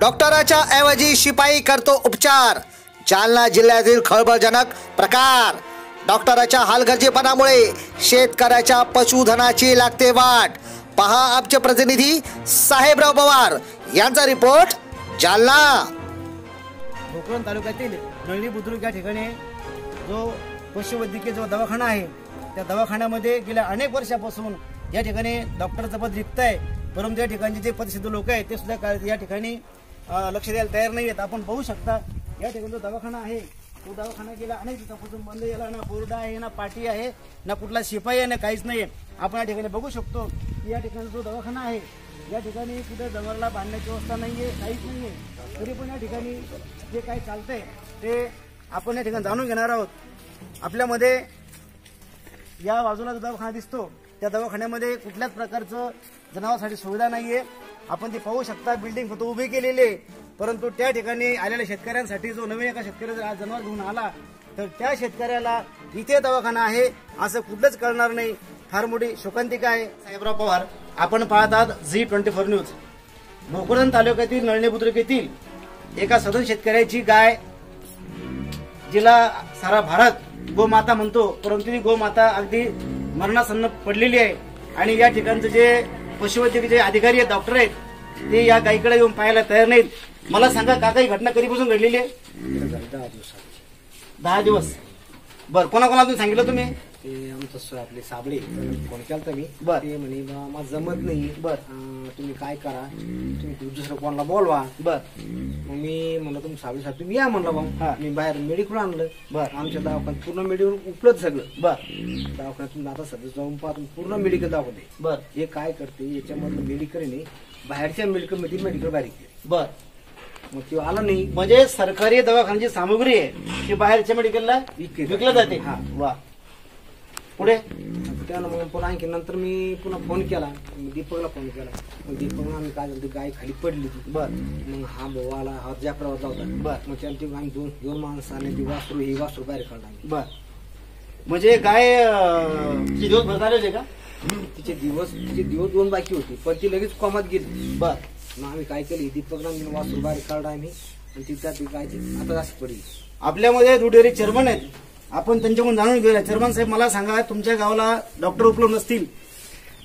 डॉक्टराच्या ऐवजी शिपाई करतो उपचार. जालना जिल्ह्यातील खळबळजनक प्रकार. डॉक्टराच्या हालगर्जीपणामुळे शेतकऱ्याच्या पशुधनाची लागते वाट पहा आमचे प्रतिनिधी साहेबराव पवार यांचा रिपोर्ट जालना. भोकरन तालुक्यातील नळणी बुद्रुक या ठिकाणी जो पशुवैद्यकीय जो दवाखाना आहे त्या दवाखान्यामध्ये गेल्या अनेक वर्षापासून या ठिकाणी डॉक्टरचं पद रिक्त आहे. परंतु या ठिकाणचे जे पदसिद्ध लोक आहेत ते सुद्धा काय- या ठिकाणी लक्ष द्यायला तयार नाही आहेत. आपण पाहू शकता या ठिकाणी जो दवाखाना आहे तो दवाखाना गेला अनेक दिवसापासून बंद याला ना बोर्डा आहे ना पाटी आहे ना कुठला शिपाई आहे ना काहीच नाही आपण या ठिकाणी बघू शकतो की या ठिकाणी जो दवाखाना आहे या ठिकाणी कुठे जनावरला बांधण्याची व्यवस्था नाही आहे काहीच नाही आहे. तरी पण या ठिकाणी जे काही चालतंय ते आपण या ठिकाणी जाणून घेणार आहोत. आपल्यामध्ये या बाजूला जो दवाखाना दिसतो त्या दवाखान्यामध्ये कुठल्याच प्रकारचं जनावरांसाठी सुविधा नाहीये. आपण ते पाहू शकता बिल्डिंग फक्त उभी केलेली आहे. परंतु त्या ठिकाणी आलेल्या शेतकऱ्यांसाठी जो नवीन एका शेतकरी जर आज जनावर घेऊन आला तर त्या शेतकऱ्याला इथे दवाखाना आहे असं कुठलंच कळणार नाही. फार मोठी शोकांतिका आहे. साहेबराव पवार आपण पाहतात Zee twenty four news Bhokardan तालुक्यातील नळणी बुद्रुक येथील एका सदन शेतकऱ्याची गाय जिला सारा भारत गोमाता म्हणतो परंतु ती गोमाता अगदी मरणासन्न पडलेली आहे. आणि या ठिकाणचे जे पशुवैद्यकीय जे अधिकारी आहेत डॉक्टर आहेत ते या गायीकडे येऊन पाहायला तयार नाहीत. मला सांगा काका ही घटना कधीपासून घडलेली आहे? दहा दिवस. बरं कोणाकोणाला सांगितलं तुम्ही? ते आमचं आपले साबळे. फोन केलता मी. बर. ते म्हणे बा माझं जमत नाही. बर. तुम्ही काय करा? तुम्ही दुसरं कोणाला बोलवा. बर. मग मी म्हणलं तुम्ही साबळे साहेब तुम्ही या म्हणलं हा. भाऊ मी बाहेर मेडिकल आणलं. बर. आमच्या दवाखान्यात पूर्ण मेडिकल उपलब्ध सगळं. बर. दवाखान्यात तुम्ही आता सध्या जाऊन पाहा तुम्ही पूर्ण मेडिकल दाखवते. बर. हे काय करते याच्यामधलं मेडिकल नाही बाहेरच्या मेडिकलमध्ये मेडिकल बारीक केलं. बर. मग ते आला नाही. म्हणजे सरकारी दवाखान्याची सामुग्री आहे ती बाहेरच्या मेडिकलला विकलं जाते. हा. वा. पुढे? त्यानं मग पुन्हा आणखी नंतर मी पुन्हा फोन केला. मग दीपकला फोन केला. मग दीपक आम्ही काय झालं ती गाय खाली पडली ती बर. मग हा भाऊ आला हा जाकडा होता. होता बर. मग त्यांची आम्ही दोन दोन माणसाने ती वासरू ही वासरू बाहेर काढला आम्ही. बर. म्हणजे गाय अं, किती दिवस भरता आले होते का? तिचे दिवस तिचे दिवस दोन बाकी होते पण ती लगेच कॉमात गेली. बर. मग आम्ही काय केली दीपक आम्ही वासरू बाहेर काढला आम्ही. आणि ती त्या ती गायची आता जास्त पडली. आपल्यामध्ये दुडेरी चेअरमन आहेत. आपण त्यांच्याकडून जाणून घेऊया. चेअरमन साहेब मला सांगा तुमच्या गावाला डॉक्टर उपलब्ध नसतील.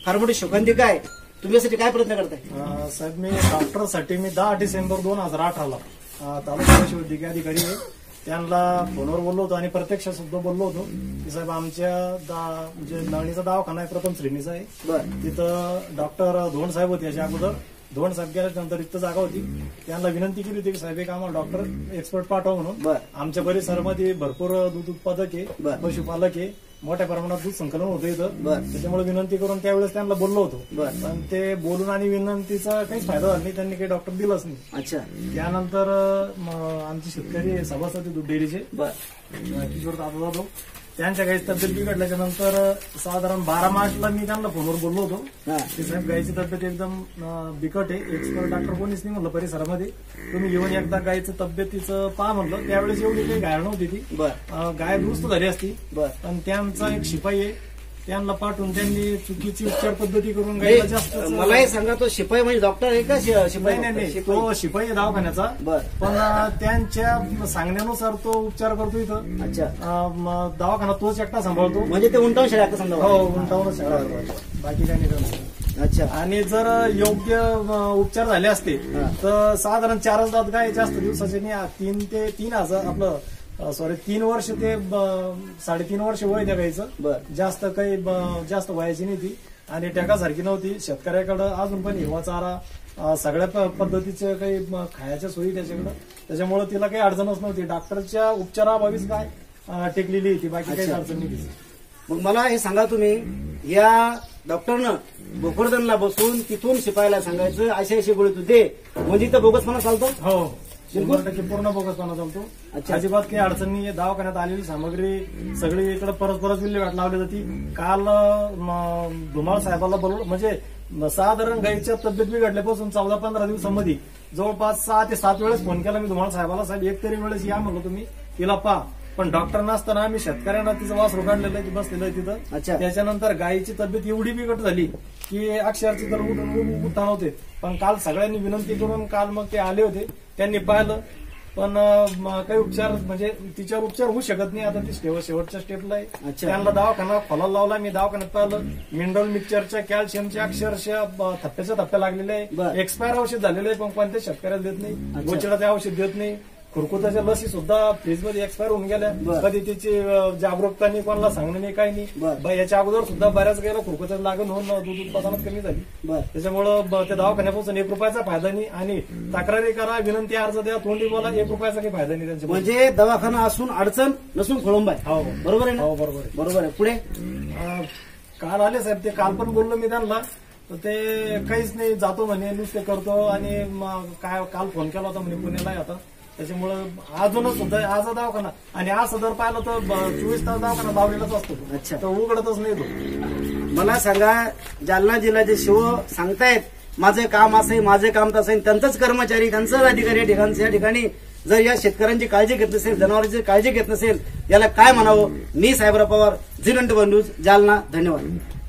फार मोठी शोकांतिका आहे. तुम्ही यासाठी काय प्रयत्न करताय? साहेब मी डॉक्टरसाठी मी दहा डिसेंबर दोन हजार अठराला अ, तालुका पशुवैद्यकीय अधिकारी त्यांना फोनवर बोललो होतो आणि प्रत्यक्ष सुद्धा बोललो होतो की साहेब आमच्या दा- म्हणजे नळणीचा दवाखाना आहे प्रथम श्रेणीचा आहे. तिथं डॉक्टर धोंड साहेब होते याच्या अगोदर. धोंड साहेब गेल्यानंतर रिक्त जागा होती. त्यांना विनंती केली होती की साहेब एक आम्हाला डॉक्टर एक्सपर्ट पाठवा म्हणून. बर. आमच्या परिसरामध्ये भरपूर दूध उत्पादक. आहे पशुपालक आहे. मोठ्या प्रमाणात दूध संकलन होतं इथं. बर. त्याच्यामुळे विनंती करून त्यावेळेस त्यांना बोललो होतो. बर. पण ते बोलून आणि विनंतीचा काहीच फायदा झाला नाही. त्यांनी काही डॉक्टर दिलंच नाही. अच्छा. त्यानंतर आमचे शेतकरी सभासद दूध डेअरीचे. किशोर दादा जाधव. त्यांच्या गायची तब्येत बिघडल्याच्या नंतर साधारण बारा मार्चला मी त्यांना फोनवर बोललो होतो. की साहेब गायची तब्येत एकदम बिकट आहे. एक्सपर्ट डॉक्टर कोणीच नाही म्हणलं परिसरामध्ये. तुम्ही येऊन एकदा गायचं तब्येतीचं पहा म्हणलं. त्यावेळेस एवढी काही घायल नव्हती ती. गाय दुरुस्त झाली असती. बर. पण त्यांचा एक शिपाई आहे. त्यांना पाठवून त्यांनी चुकीची उपचार पद्धती करून गायला जास्त मलाही सांगा तो शिपाई म्हणजे डॉक्टर आहे का शि- शिपाई नाही नाही नाही शिपाई? तो शिपाई आहे दवाखान्याचा बर पण अं, त्यांच्या सांगण्यानुसार तो उपचार करतो इथं अच्छा अं, म, दवाखाना तोच एकटा सांभाळतो म्हणजे ते उंटावून शेळ्या का समजा हो सगळं करतो. बाकी काही नाही करत. अच्छा आणि जर योग्य अं, उपचार झाले असते हा. तर साधारण चारच दात काय जास्त दिवसाचे नाही आ, तीन ते तीन हजार आपलं सॉरी तीन वर्ष ते साडेतीन वर्ष वय बर. जास्त काही जास्त वयाची नाही ती. आणि टेकासारखी नव्हती. शेतकऱ्याकडं अजून पण हिरवा चारा सगळ्या पद्धतीचे काही खायच्या सोयी त्याच्याकडं. त्याच्यामुळे तिला काही अडचणच नव्हती. डॉक्टरच्या उपचाराबाबीच काय टेकलेली होती बाकी काही. अडचण नाही. मग मला हे सांगा तुम्ही या डॉक्टरनं भोकरदनला बसून तिथून शिपायला सांगायचं असे असे गोळी तू दे. म्हणजे इथं बोगसपणा चालतो? हो. शंभर टक्के पूर्ण बोगसपणा चालतो अच्छा. अजिबात काही अडचण नाही दवाखान्यात आलेली सामग्री सगळी इकडे परस्परच विल्हेवाट लावली जाती. काल धुमाळ साहेबाला बोलवलं. म्हणजे साधारण गाईच्या तब्येत बिघडल्यापासून चौदा पंधरा दिवसामध्ये जवळपास सहा ते सात वेळेस फोन केला मी. धुमाळ साहेबाला साहेब एक तरी वेळेस या म्हणलं तुम्ही. तिला पा. पण डॉक्टर नसताना आम्ही शेतकऱ्यांना तिचं वासरू काढलेलं आहे, ती बसलेलं आहे अच्छा. तिथं त्याच्यानंतर गायीची तब्येत एवढी बिकट झाली की अक्षरची तर उठून उठता नव्हते पण काल सगळ्यांनी विनंती करून काल मग ते आले होते. त्यांनी पाहिलं. पण अं, म, काही उपचार म्हणजे तिच्यावर उपचार होऊ शकत नाही. आता ती शेव- शेवटच्या स्टेपला आहे. अच्छा. त्यांना दवाखाना खोलायला लावला. मी दवाखान्यात पाहिलं. मिनरल मिक्सचरच्या कॅल्शियमच्या अक्षरशः ब- थप्प्याच्या थप्प्या लागलेले बरं. आहे एक्सपायर औषध झालेले आहे पण कोणत्या शेतकऱ्याला देत नाही. अच्छा. गोचिडाचे औषध देत नाही. खुरकुताच्या लसी सुद्धा फ्रीजमध्ये एक्सपायर होऊन गेल्या. कधी तिची अं, जागरूकता नाही कोणाला सांगणं नाही काही नाही. याच्या अगोदर सुद्धा बऱ्याच गेला खुरकुताची लागण होऊन दूध उत्पादनात कमी झाली. त्याच्यामुळं त्या दवाखान्यापासून एक रुपयाचा फायदा नाही आणि तक्रारी करा विनंती अर्ज द्या तोंडी बोला एक रुपयाचा काही फायदा नाही त्यांच्या म्हणजे दवाखाना असून अडचण नसून खोळंबा आहे हो. बरोबर आहे ना? हो बरोबर आहे. बरोबर आहे. पुढे? काल आले साहेब ते काल पण बोललो मी त्यांना. तर ते काहीच नाही जातो म्हणे नुसते करतो आणि काय काल फोन केला होता म्हणे पुण्याला आता. त्याच्यामुळं अजूनच सुद्धा आज दवाखाना. आणि असं जर पाहिलं तर चोवीस तास दवाखाना लावलेलाच असतो. अच्छा. तर उघडतच नाही तो. मला सांगा जालना जिल्ह्याचे शिव सांगतायत माझं काम असं माझं काम तसं त्यांचाच कर्मचारी त्यांचाच अधिकारी या ठिकाणी जर या शेतकऱ्यांची काळजी घेत नसेल जनावरांची काळजी घेत नसेल याला काय म्हणावं? मी Sahebrao Pawar Zee twenty one news Jalna. धन्यवाद. Z24